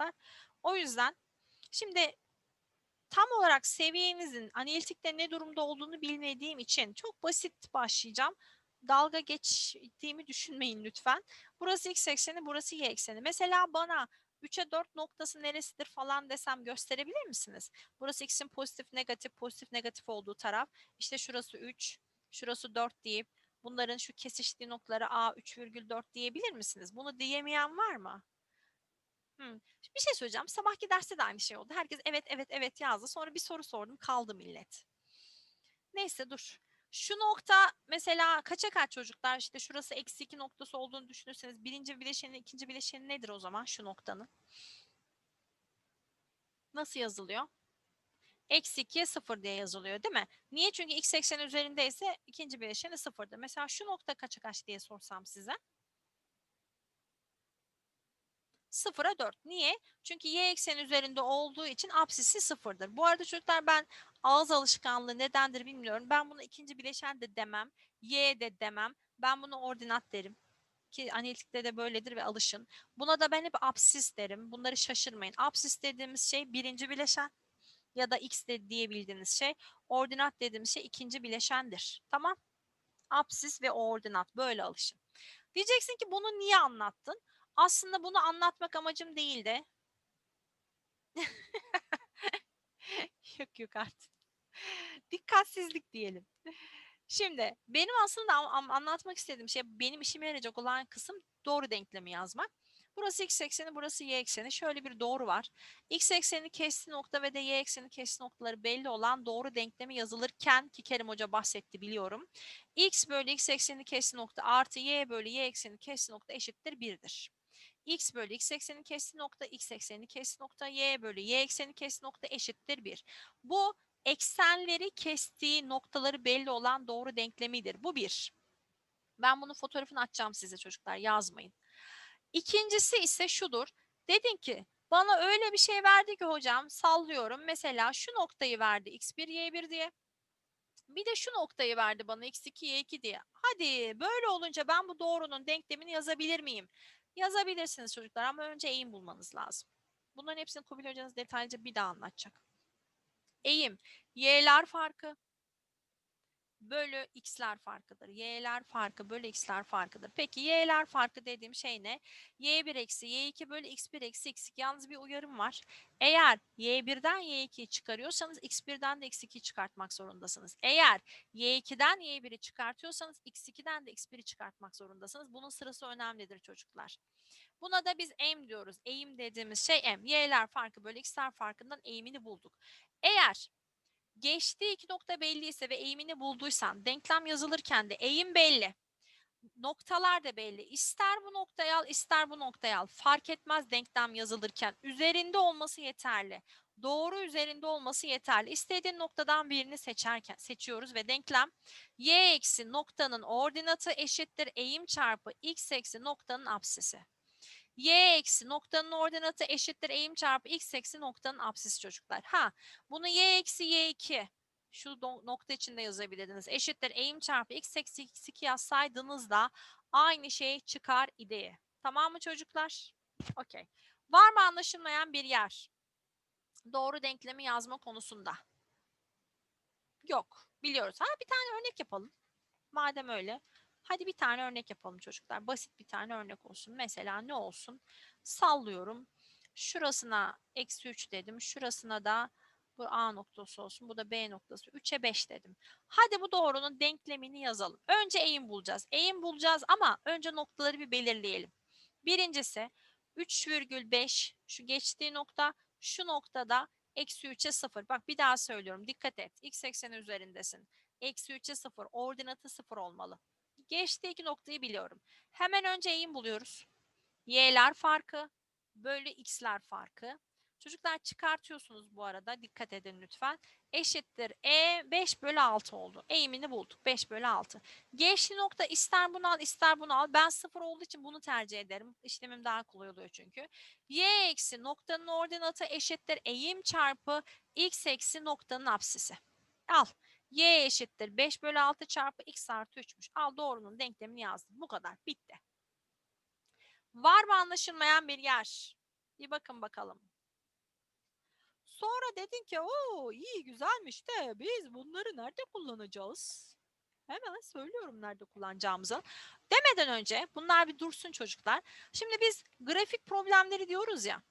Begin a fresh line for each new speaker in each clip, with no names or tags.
çocuklar. O yüzden şimdi tam olarak seviyenizin analitikte ne durumda olduğunu bilmediğim için çok basit başlayacağım. Dalga geçtiğimi düşünmeyin lütfen. Burası x ekseni, burası y ekseni. Mesela bana 3'e 4 noktası neresidir falan desem gösterebilir misiniz? Burası x'in pozitif, negatif, pozitif, negatif olduğu taraf. İşte şurası 3, şurası 4 deyip bunların şu kesiştiği noktalara a 3,4 diyebilir misiniz? Bunu diyemeyen var mı? Hmm. Bir şey söyleyeceğim. Sabahki derste de aynı şey oldu. Herkes evet evet evet yazdı. Sonra bir soru sordum. Kaldı millet. Neyse dur. Şu nokta mesela kaça kaç çocuklar? İşte şurası eksi 2 noktası olduğunu düşünürseniz birinci bileşeni, ikinci bileşeni nedir o zaman şu noktanın? Nasıl yazılıyor? Eksi 2'ye 0 diye yazılıyor değil mi? Niye? Çünkü x ekseni üzerindeyse ikinci bileşeni 0'dır. Mesela şu nokta kaça kaç diye sorsam size. 0'a 4. Niye? Çünkü y ekseni üzerinde olduğu için apsisi sıfırdır. Bu arada çocuklar ben ağız alışkanlığı nedendir bilmiyorum. Ben bunu ikinci bileşen de demem. Y de demem. Ben bunu ordinat derim. Ki analitikte de böyledir ve alışın. Buna da ben hep apsis derim. Bunları şaşırmayın. Apsis dediğimiz şey birinci bileşen ya da x de diyebildiğiniz şey. Ordinat dediğimiz şey ikinci bileşendir. Tamam? Apsis ve ordinat böyle alışın. Diyeceksin ki bunu niye anlattın? Aslında bunu anlatmak amacım değildi. yok yok artık. Dikkatsizlik diyelim. Şimdi benim aslında anlatmak istediğim şey benim işime yarayacak olan kısım doğru denklemi yazmak. Burası x ekseni, burası y ekseni. Şöyle bir doğru var. X ekseni kesti nokta ve de y ekseni kesti noktaları belli olan doğru denklemi yazılırken ki Kerim Hoca bahsetti biliyorum. x bölü x ekseni kesti nokta artı y bölü y ekseni kesti nokta eşittir 1'dir x bölü x ekseni kesti nokta x ekseni kesti nokta y bölü y ekseni kesti nokta eşittir 1. Bu eksenleri kestiği noktaları belli olan doğru denklemidir. Bu bir. Ben bunun fotoğrafını açacağım size çocuklar yazmayın. İkincisi ise şudur. Dedin ki bana öyle bir şey verdi ki hocam sallıyorum. Mesela şu noktayı verdi x1 y1 diye. Bir de şu noktayı verdi bana x2 y2 diye. Hadi böyle olunca ben bu doğrunun denklemini yazabilir miyim? Yazabilirsiniz çocuklar ama önce eğim bulmanız lazım. Bunların hepsini Kubilay hocanız detaylıca bir daha anlatacak. Eğim, y'ler farkı bölü x'ler farkıdır. y'ler farkı bölü x'ler farkıdır. Peki y'ler farkı dediğim şey ne? y1 eksi y2 bölü x1 eksi x2. Yalnız bir uyarım var. Eğer y1'den y2'yi çıkarıyorsanız x1'den de x2'yi çıkartmak zorundasınız. Eğer y2'den y1'i çıkartıyorsanız x2'den de x1'i çıkartmak zorundasınız. Bunun sırası önemlidir çocuklar. Buna da biz eğim diyoruz. Eğim dediğimiz şey m. Y'ler farkı bölü x'ler farkından eğimini bulduk. Eğer geçtiği iki nokta belliyse ve eğimini bulduysan denklem yazılırken de eğim belli. Noktalar da belli. İster bu noktayı al ister bu noktayı al. Fark etmez denklem yazılırken. Üzerinde olması yeterli. Doğru üzerinde olması yeterli. İstediğin noktadan birini seçerken seçiyoruz ve denklem y eksi noktanın ordinatı eşittir eğim çarpı x eksi noktanın apsisi y eksi noktanın ordinatı eşittir eğim çarpı x eksi noktanın apsisi çocuklar. Ha bunu y eksi y2 şu nokta içinde yazabilirdiniz. Eşittir eğim çarpı x eksi x2 yazsaydınız da aynı şey çıkar idi. Tamam mı çocuklar? Okey. Var mı anlaşılmayan bir yer? Doğru denklemi yazma konusunda. Yok. Biliyoruz. Ha bir tane örnek yapalım. Madem öyle. Hadi bir tane örnek yapalım çocuklar. Basit bir tane örnek olsun. Mesela ne olsun? Sallıyorum. Şurasına eksi 3 dedim. Şurasına da bu A noktası olsun. Bu da B noktası. 3'e 5 dedim. Hadi bu doğrunun denklemini yazalım. Önce eğim bulacağız. Eğim bulacağız ama önce noktaları bir belirleyelim. Birincisi 3,5 şu geçtiği nokta şu noktada eksi 3'e 0. Bak bir daha söylüyorum. Dikkat et. X ekseni üzerindesin. Eksi 3'e 0. Ordinatı 0 olmalı. Geçtiği iki noktayı biliyorum. Hemen önce eğim buluyoruz. Y'ler farkı bölü x'ler farkı. Çocuklar çıkartıyorsunuz bu arada. Dikkat edin lütfen. Eşittir. E 5 bölü 6 oldu. Eğimini bulduk. 5 bölü 6. Geçti nokta ister bunu al ister bunu al. Ben sıfır olduğu için bunu tercih ederim. İşlemim daha kolay oluyor çünkü. Y eksi noktanın ordinatı eşittir. Eğim çarpı x eksi noktanın apsisi. Al y eşittir 5 bölü 6 çarpı x artı 3'müş. Al doğrunun denklemini yazdım. Bu kadar. Bitti. Var mı anlaşılmayan bir yer? Bir bakın bakalım. Sonra dedin ki o iyi güzelmiş de biz bunları nerede kullanacağız? Hemen söylüyorum nerede kullanacağımızı. Demeden önce bunlar bir dursun çocuklar. Şimdi biz grafik problemleri diyoruz ya.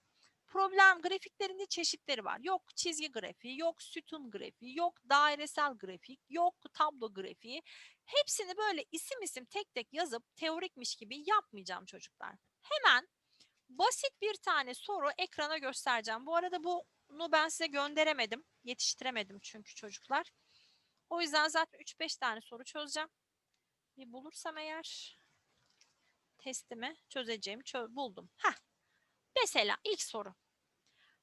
Problem grafiklerinde çeşitleri var. Yok çizgi grafiği, yok sütun grafiği, yok dairesel grafik, yok tablo grafiği. Hepsini böyle isim isim tek tek yazıp teorikmiş gibi yapmayacağım çocuklar. Hemen basit bir tane soru ekrana göstereceğim. Bu arada bunu ben size gönderemedim. Yetiştiremedim çünkü çocuklar. O yüzden zaten 3-5 tane soru çözeceğim. Bir bulursam eğer testimi çözeceğimi çö buldum. Heh. Mesela ilk soru.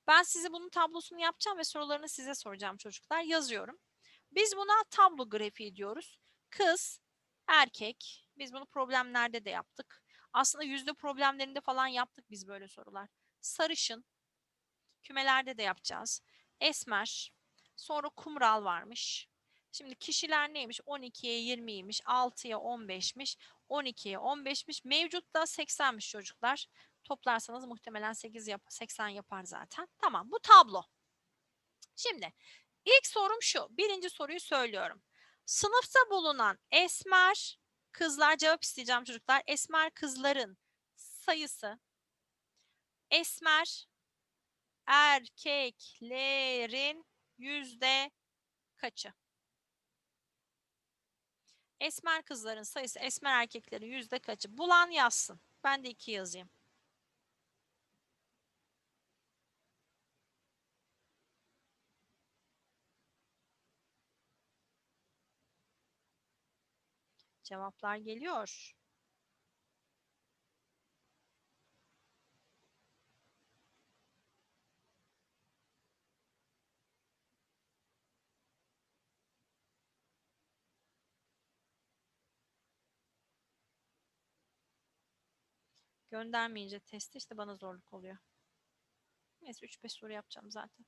Ben size bunun tablosunu yapacağım ve sorularını size soracağım çocuklar. Yazıyorum. Biz buna tablo grafiği diyoruz. Kız, erkek. Biz bunu problemlerde de yaptık. Aslında yüzde problemlerinde falan yaptık biz böyle sorular. Sarışın. Kümelerde de yapacağız. Esmer. Sonra kumral varmış. Şimdi kişiler neymiş? 12'ye 20'ymiş, 6'ya 15'miş, 12'ye 15'miş. Mevcut da 80'miş çocuklar. Toplarsanız muhtemelen 8 yap 80 yapar zaten. Tamam bu tablo. Şimdi ilk sorum şu. Birinci soruyu söylüyorum. Sınıfta bulunan esmer kızlar cevap isteyeceğim çocuklar. Esmer kızların sayısı esmer erkeklerin yüzde kaçı? Esmer kızların sayısı esmer erkeklerin yüzde kaçı? Bulan yazsın. Ben de iki yazayım. Cevaplar geliyor. Göndermeyince testi işte bana zorluk oluyor. Neyse 3-5 soru yapacağım zaten.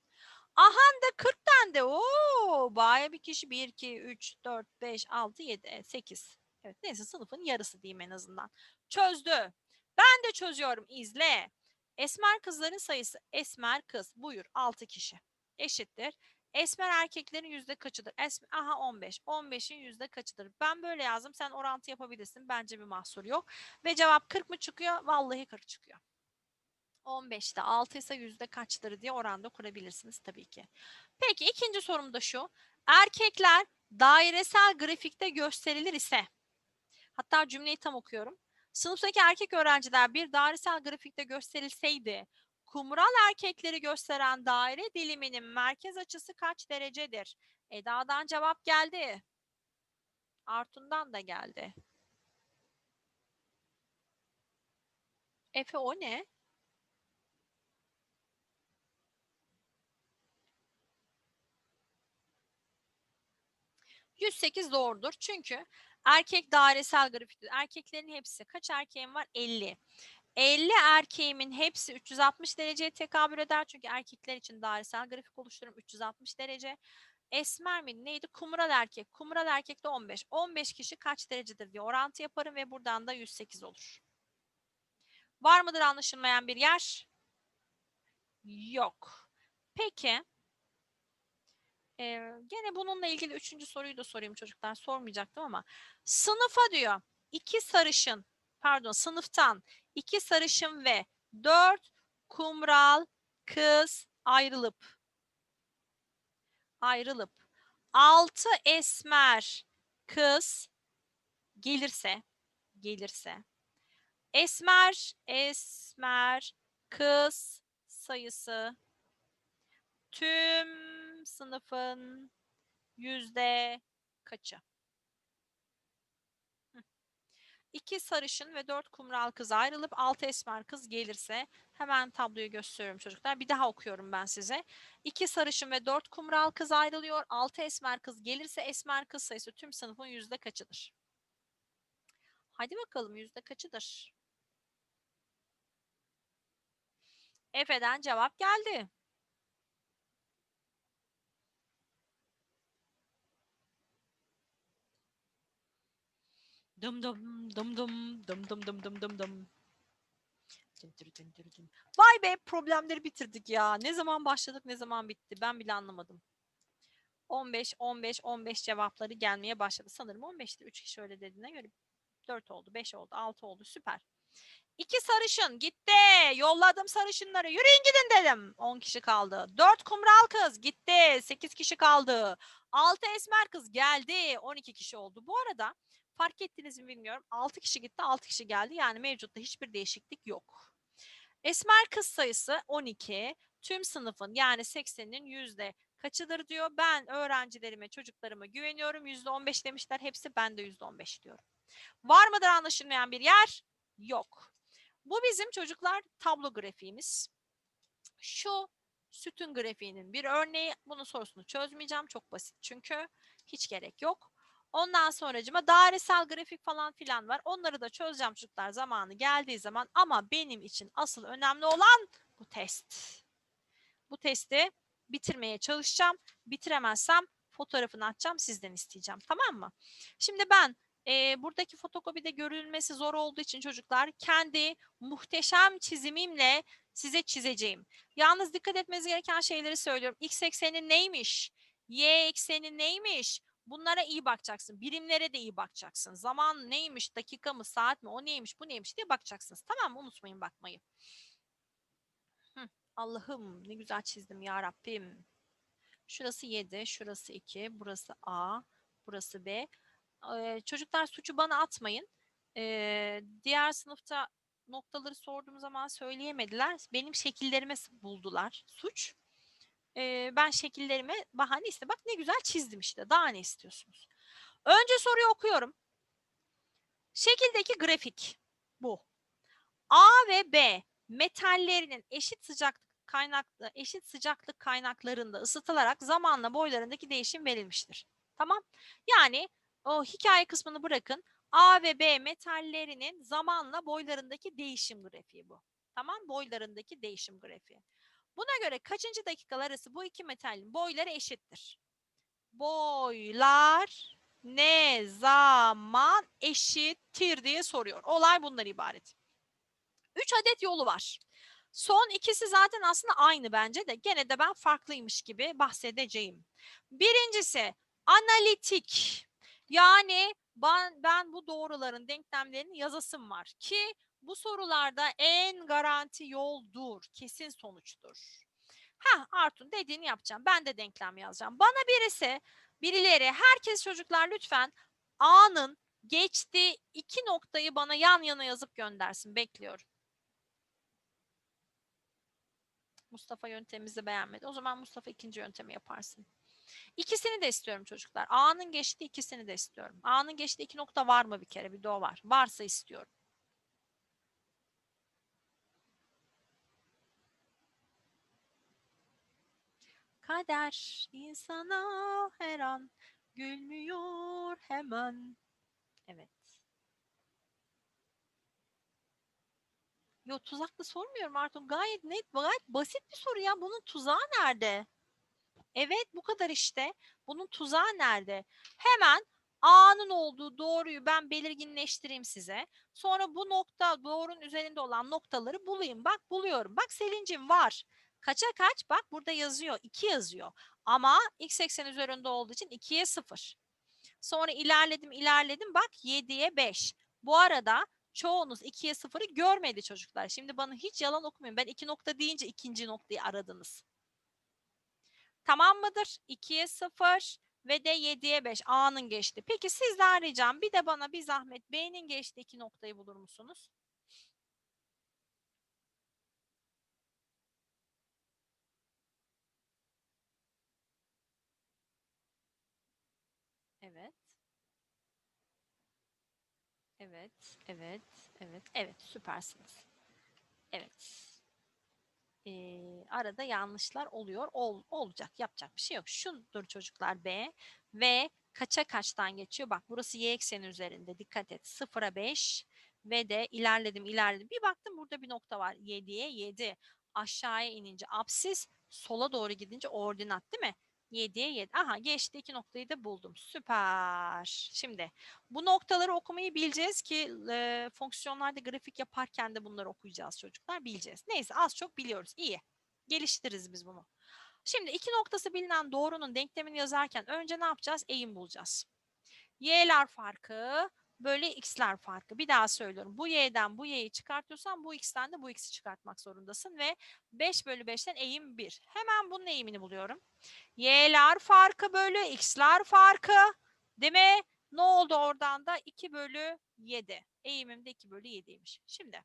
Ahan da 40 tane. Oo, baya bir kişi 1, 2, 3, 4, 5, 6, 7, 8. Evet neyse sınıfın yarısı diyeyim en azından. Çözdü. Ben de çözüyorum. İzle. Esmer kızların sayısı. Esmer kız. Buyur 6 kişi. Eşittir. Esmer erkeklerin yüzde kaçıdır? Esmer, aha 15. 15'in yüzde kaçıdır? Ben böyle yazdım. Sen orantı yapabilirsin. Bence bir mahsur yok. Ve cevap 40 mı çıkıyor? Vallahi 40 çıkıyor. 15'te 6 ise yüzde kaçtır diye oranda kurabilirsiniz tabii ki. Peki ikinci sorum da şu. Erkekler dairesel grafikte gösterilir ise hatta cümleyi tam okuyorum. Sınıftaki erkek öğrenciler bir dairesel grafikte gösterilseydi kumral erkekleri gösteren daire diliminin merkez açısı kaç derecedir? Eda'dan cevap geldi. Artun'dan da geldi. Efe o ne? 108 doğrudur. Çünkü erkek dairesel grafiktir. Erkeklerin hepsi kaç erkeğim var? 50. 50 erkeğimin hepsi 360 dereceye tekabül eder. Çünkü erkekler için dairesel grafik oluştururum 360 derece. Esmer mi neydi? Kumral erkek. Kumral erkek de 15. 15 kişi kaç derecedir diye orantı yaparım ve buradan da 108 olur. Var mıdır anlaşılmayan bir yer? Yok. Peki. Ee, gene bununla ilgili üçüncü soruyu da sorayım çocuklar. Sormayacaktım ama. Sınıfa diyor iki sarışın pardon sınıftan iki sarışın ve dört kumral kız ayrılıp ayrılıp altı esmer kız gelirse gelirse esmer esmer kız sayısı tüm sınıfın yüzde kaçı? İki sarışın ve dört kumral kız ayrılıp altı esmer kız gelirse hemen tabloyu gösteriyorum çocuklar. Bir daha okuyorum ben size. İki sarışın ve dört kumral kız ayrılıyor. Altı esmer kız gelirse esmer kız sayısı tüm sınıfın yüzde kaçıdır? Hadi bakalım yüzde kaçıdır? Efe'den cevap geldi. Dım dım dım dım dım. Dün dün dün dün dün. Vay be problemleri bitirdik ya. Ne zaman başladık ne zaman bitti ben bile anlamadım. 15, 15, 15 cevapları gelmeye başladı. Sanırım 15'ti. 3 kişi öyle dediğine göre 4 oldu, 5 oldu, 6 oldu. Süper. İki sarışın gitti. Yolladım sarışınları. Yürüyün gidin dedim. 10 kişi kaldı. 4 kumral kız gitti. 8 kişi kaldı. 6 esmer kız geldi. 12 kişi oldu. Bu arada fark ettiniz mi bilmiyorum. 6 kişi gitti, 6 kişi geldi. Yani mevcutta hiçbir değişiklik yok. Esmer kız sayısı 12. Tüm sınıfın yani 80'in yüzde kaçıdır diyor. Ben öğrencilerime, çocuklarıma güveniyorum. Yüzde 15 demişler. Hepsi ben de yüzde 15 diyorum. Var mıdır anlaşılmayan bir yer? Yok. Bu bizim çocuklar tablo grafiğimiz. Şu sütun grafiğinin bir örneği. Bunun sorusunu çözmeyeceğim. Çok basit çünkü hiç gerek yok. Ondan sonracıma dairesel grafik falan filan var. Onları da çözeceğim çocuklar zamanı geldiği zaman. Ama benim için asıl önemli olan bu test. Bu testi bitirmeye çalışacağım. Bitiremezsem fotoğrafını atacağım sizden isteyeceğim. Tamam mı? Şimdi ben e, buradaki fotokopide görülmesi zor olduğu için çocuklar kendi muhteşem çizimimle size çizeceğim. Yalnız dikkat etmeniz gereken şeyleri söylüyorum. X ekseni neymiş? Y ekseni neymiş? Bunlara iyi bakacaksın. Birimlere de iyi bakacaksın. Zaman neymiş? Dakika mı? Saat mi? O neymiş? Bu neymiş diye bakacaksınız. Tamam mı? Unutmayın bakmayı. Hı, Allah'ım ne güzel çizdim ya Rabbim. Şurası 7, şurası 2, burası A, burası B. Ee, çocuklar suçu bana atmayın. Ee, diğer sınıfta noktaları sorduğum zaman söyleyemediler. Benim şekillerime buldular suç. Ee, ben şekillerime bahane iste. Bak ne güzel çizdim işte. Daha ne istiyorsunuz? Önce soruyu okuyorum. Şekildeki grafik bu. A ve B metallerinin eşit sıcaklık kaynaklı eşit sıcaklık kaynaklarında ısıtılarak zamanla boylarındaki değişim verilmiştir. Tamam? Yani o hikaye kısmını bırakın. A ve B metallerinin zamanla boylarındaki değişim grafiği bu. Tamam? Boylarındaki değişim grafiği. Buna göre kaçıncı dakikalar arası bu iki metalin boyları eşittir? Boylar ne zaman eşittir diye soruyor. Olay bundan ibaret. 3 adet yolu var. Son ikisi zaten aslında aynı bence de gene de ben farklıymış gibi bahsedeceğim. Birincisi analitik. Yani ben, ben bu doğruların denklemlerini yazasım var ki bu sorularda en garanti yoldur, kesin sonuçtur. Ha Artun dediğini yapacağım. Ben de denklem yazacağım. Bana birisi, birileri, herkes çocuklar lütfen A'nın geçtiği iki noktayı bana yan yana yazıp göndersin. Bekliyorum. Mustafa yöntemimizi beğenmedi. O zaman Mustafa ikinci yöntemi yaparsın. İkisini de istiyorum çocuklar. A'nın geçtiği ikisini de istiyorum. A'nın geçtiği iki nokta var mı bir kere? Bir de o var. Varsa istiyorum. Kader insana her an gülmüyor hemen. Evet. Yo tuzaklı sormuyorum Artun. Gayet net, gayet basit bir soru ya. Bunun tuzağı nerede? Evet bu kadar işte. Bunun tuzağı nerede? Hemen A'nın olduğu doğruyu ben belirginleştireyim size. Sonra bu nokta doğrunun üzerinde olan noktaları bulayım. Bak buluyorum. Bak Selin'cim var. Kaça kaç? Bak burada yazıyor. 2 yazıyor. Ama x eksen üzerinde olduğu için 2'ye 0. Sonra ilerledim ilerledim. Bak 7'ye 5. Bu arada çoğunuz 2'ye 0'ı görmedi çocuklar. Şimdi bana hiç yalan okumayın. Ben 2 nokta deyince ikinci noktayı aradınız. Tamam mıdır? 2'ye 0 ve de 7'ye 5 A'nın geçti. Peki sizden ricam bir de bana bir zahmet B'nin geçtiği iki noktayı bulur musunuz? Evet. Evet, evet, evet, evet süpersiniz. Evet. Ee, arada yanlışlar oluyor. Ol, olacak, yapacak bir şey yok. Şudur çocuklar B ve kaça kaçtan geçiyor? Bak burası y ekseni üzerinde. Dikkat et. 0'a 5 ve de ilerledim, ilerledim. Bir baktım burada bir nokta var. 7'ye 7. Aşağıya inince apsis, sola doğru gidince ordinat değil mi? 7'ye 7. Aha geçti iki noktayı da buldum. Süper. Şimdi bu noktaları okumayı bileceğiz ki e, fonksiyonlarda grafik yaparken de bunları okuyacağız çocuklar. Bileceğiz. Neyse az çok biliyoruz. İyi. Geliştiririz biz bunu. Şimdi iki noktası bilinen doğrunun denklemini yazarken önce ne yapacağız? Eğim bulacağız. Y'ler farkı bölü x'ler farkı. Bir daha söylüyorum. Bu y'den bu y'yi çıkartıyorsan bu x'ten de bu x'i çıkartmak zorundasın ve 5 bölü 5'ten eğim 1. Hemen bunun eğimini buluyorum. Y'ler farkı bölü x'ler farkı. Değil mi? Ne oldu oradan da? 2 bölü 7. Eğimim de 2 bölü 7'ymiş. Şimdi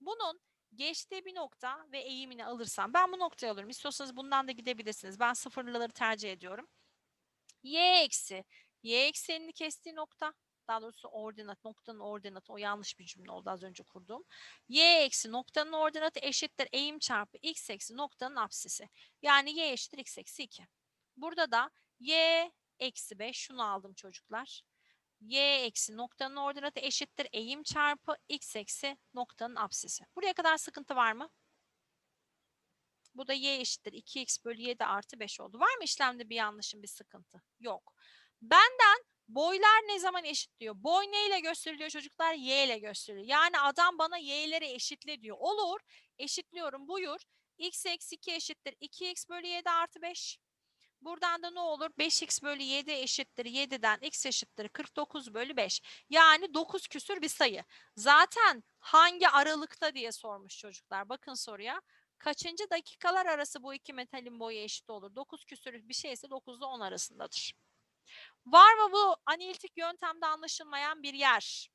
bunun geçtiği bir nokta ve eğimini alırsam ben bu noktayı alırım. İstiyorsanız bundan da gidebilirsiniz. Ben sıfırlıları tercih ediyorum. Y eksi y eksenini kestiği nokta daha doğrusu ordinat noktanın ordinatı o yanlış bir cümle oldu az önce kurduğum. Y eksi noktanın ordinatı eşittir eğim çarpı x eksi noktanın apsisi. Yani y eşittir x eksi 2. Burada da y eksi 5 şunu aldım çocuklar. y eksi noktanın ordinatı eşittir eğim çarpı x eksi noktanın apsisi. Buraya kadar sıkıntı var mı? Bu da y eşittir 2x bölü 7 artı 5 oldu. Var mı işlemde bir yanlışın bir sıkıntı? Yok. Benden boylar ne zaman eşitliyor? Boy neyle gösteriliyor çocuklar? Y ile gösteriliyor. Yani adam bana y'leri eşitle diyor. Olur. Eşitliyorum. Buyur. x eksi 2 eşittir 2x bölü 7 artı 5. Buradan da ne olur? 5x bölü 7 eşittir 7'den x eşittir 49 bölü 5. Yani 9 küsür bir sayı. Zaten hangi aralıkta diye sormuş çocuklar. Bakın soruya. Kaçıncı dakikalar arası bu iki metalin boyu eşit olur? 9 küsür bir şeyse 9 ile 10 arasındadır. Var mı bu analitik yöntemde anlaşılmayan bir yer?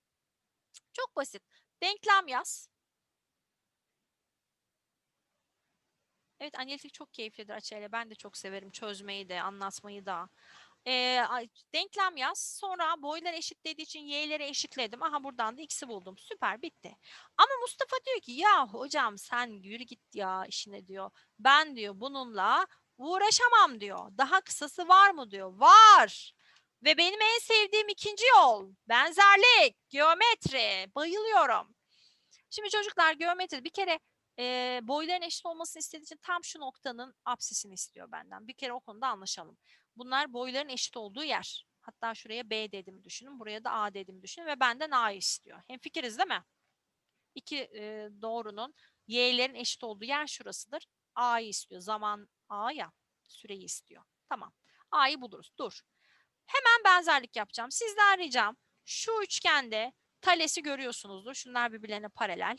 Çok basit. Denklem yaz. Evet analitik çok keyiflidir açıyla. Ben de çok severim çözmeyi de, anlatmayı da. Ee, denklem yaz. Sonra boylar eşit dediği için y'leri eşitledim. Aha buradan da x'i buldum. Süper bitti. Ama Mustafa diyor ki ya hocam sen yürü git ya işine diyor. Ben diyor bununla uğraşamam diyor. Daha kısası var mı diyor. Var. Ve benim en sevdiğim ikinci yol benzerlik, geometri. Bayılıyorum. Şimdi çocuklar geometri bir kere e, boyların eşit olmasını istediği için tam şu noktanın apsisini istiyor benden. Bir kere o konuda anlaşalım. Bunlar boyların eşit olduğu yer. Hatta şuraya B dedim düşünün. Buraya da A dedim düşünün ve benden A istiyor. Hem fikiriz değil mi? İki e, doğrunun y'lerin eşit olduğu yer şurasıdır. A'yı istiyor. Zaman A ya. Süreyi istiyor. Tamam. A'yı buluruz. Dur. Hemen benzerlik yapacağım. Sizden ricam şu üçgende talesi görüyorsunuzdur. Şunlar birbirlerine paralel.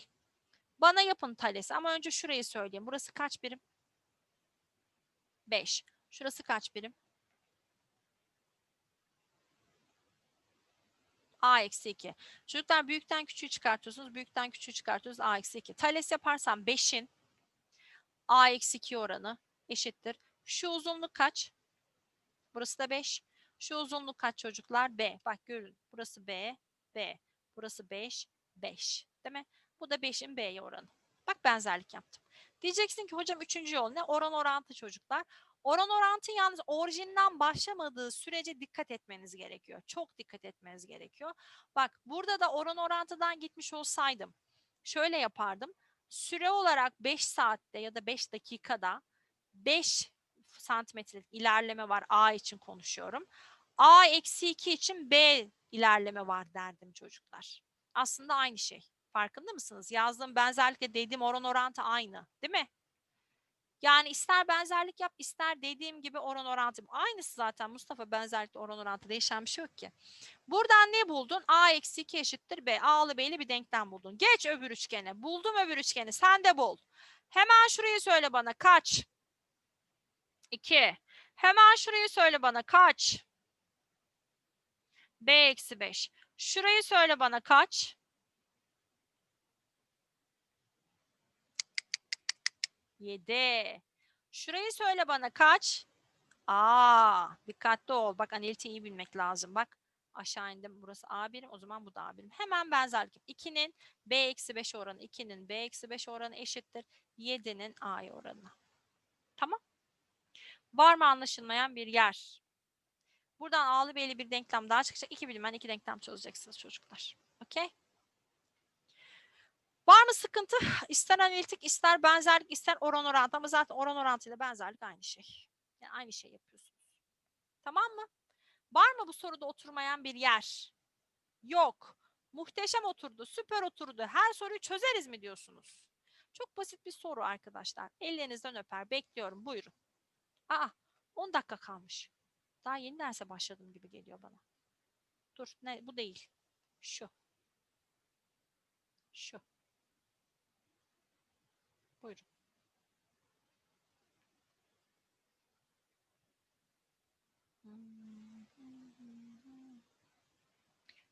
Bana yapın talesi ama önce şurayı söyleyeyim. Burası kaç birim? 5. Şurası kaç birim? A eksi 2. Çocuklar büyükten küçüğü çıkartıyorsunuz. Büyükten küçüğü çıkartıyoruz. A eksi 2. Tales yaparsam 5'in A eksi 2 oranı eşittir. Şu uzunluk kaç? Burası da 5. Şu uzunluk kaç çocuklar? B. Bak görün. Burası B, B. Burası 5, 5. Değil mi? Bu da 5'in B'ye oranı. Bak benzerlik yaptım. Diyeceksin ki hocam üçüncü yol ne? Oran orantı çocuklar. Oran orantı yalnız orijinden başlamadığı sürece dikkat etmeniz gerekiyor. Çok dikkat etmeniz gerekiyor. Bak burada da oran orantıdan gitmiş olsaydım şöyle yapardım. Süre olarak 5 saatte ya da 5 dakikada 5 santimetrelik ilerleme var A için konuşuyorum. A eksi 2 için B ilerleme var derdim çocuklar. Aslında aynı şey. Farkında mısınız? Yazdığım benzerlikle dediğim oran orantı aynı. Değil mi? Yani ister benzerlik yap ister dediğim gibi oran orantı. Aynısı zaten Mustafa benzerlikle oran orantı değişen bir şey yok ki. Buradan ne buldun? A eksi 2 eşittir B. A'lı B'li bir denklem buldun. Geç öbür üçgene. Buldum öbür üçgeni. Sen de bul. Hemen şurayı söyle bana. Kaç? 2. Hemen şurayı söyle bana. Kaç? B eksi 5. Şurayı söyle bana. Kaç? Yedi. Şurayı söyle bana kaç? Aa, dikkatli ol. Bak analitiği iyi bilmek lazım. Bak aşağı indim. Burası A birim. O zaman bu da A birim. Hemen benzerlik. 2'nin B eksi 5 oranı. 2'nin B eksi 5 oranı eşittir. 7'nin A'ya oranı. Tamam. Var mı anlaşılmayan bir yer? Buradan A'lı B'li bir denklem daha çıkacak. İki bilimden iki denklem çözeceksiniz çocuklar. Okey? Var mı sıkıntı? İster analitik, ister benzerlik, ister oran orantı ama zaten oran orantıyla benzerlik aynı şey. Yani aynı şey yapıyorsunuz. Tamam mı? Var mı bu soruda oturmayan bir yer? Yok. Muhteşem oturdu, süper oturdu. Her soruyu çözeriz mi diyorsunuz? Çok basit bir soru arkadaşlar. Ellerinizden öper. Bekliyorum. Buyurun. Aa, 10 dakika kalmış. Daha yeni derse başladım gibi geliyor bana. Dur, ne bu değil. Şu. Şu. Buyurun.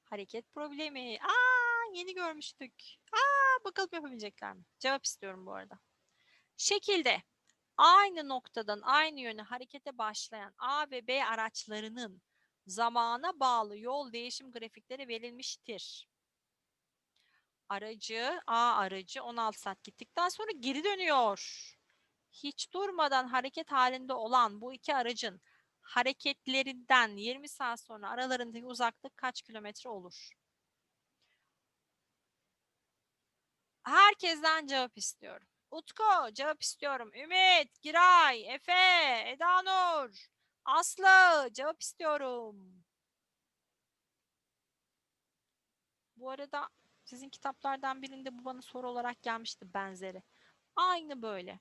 Hareket problemi. Aa, yeni görmüştük. Aa, bakalım yapabilecekler mi? Cevap istiyorum bu arada. Şekilde aynı noktadan aynı yöne harekete başlayan A ve B araçlarının zamana bağlı yol değişim grafikleri verilmiştir. Aracı, A aracı 16 saat gittikten sonra geri dönüyor. Hiç durmadan hareket halinde olan bu iki aracın hareketlerinden 20 saat sonra aralarındaki uzaklık kaç kilometre olur? Herkesten cevap istiyorum. Utku cevap istiyorum. Ümit, Giray, Efe, Eda Nur, Aslı cevap istiyorum. Bu arada sizin kitaplardan birinde bu bana soru olarak gelmişti benzeri. Aynı böyle.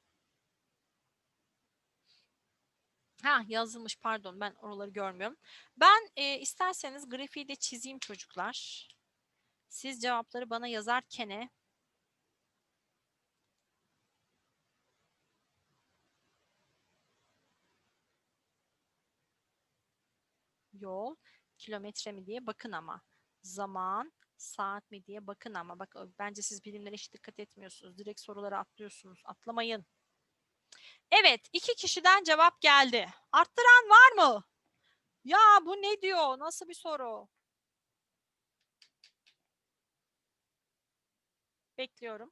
Ha yazılmış pardon ben oraları görmüyorum. Ben e, isterseniz grafiği de çizeyim çocuklar. Siz cevapları bana yazarken yol kilometre mi diye bakın ama zaman saat mi diye bakın ama bak bence siz bilimlere hiç dikkat etmiyorsunuz. Direkt soruları atlıyorsunuz. Atlamayın. Evet, iki kişiden cevap geldi. Arttıran var mı? Ya bu ne diyor? Nasıl bir soru? Bekliyorum.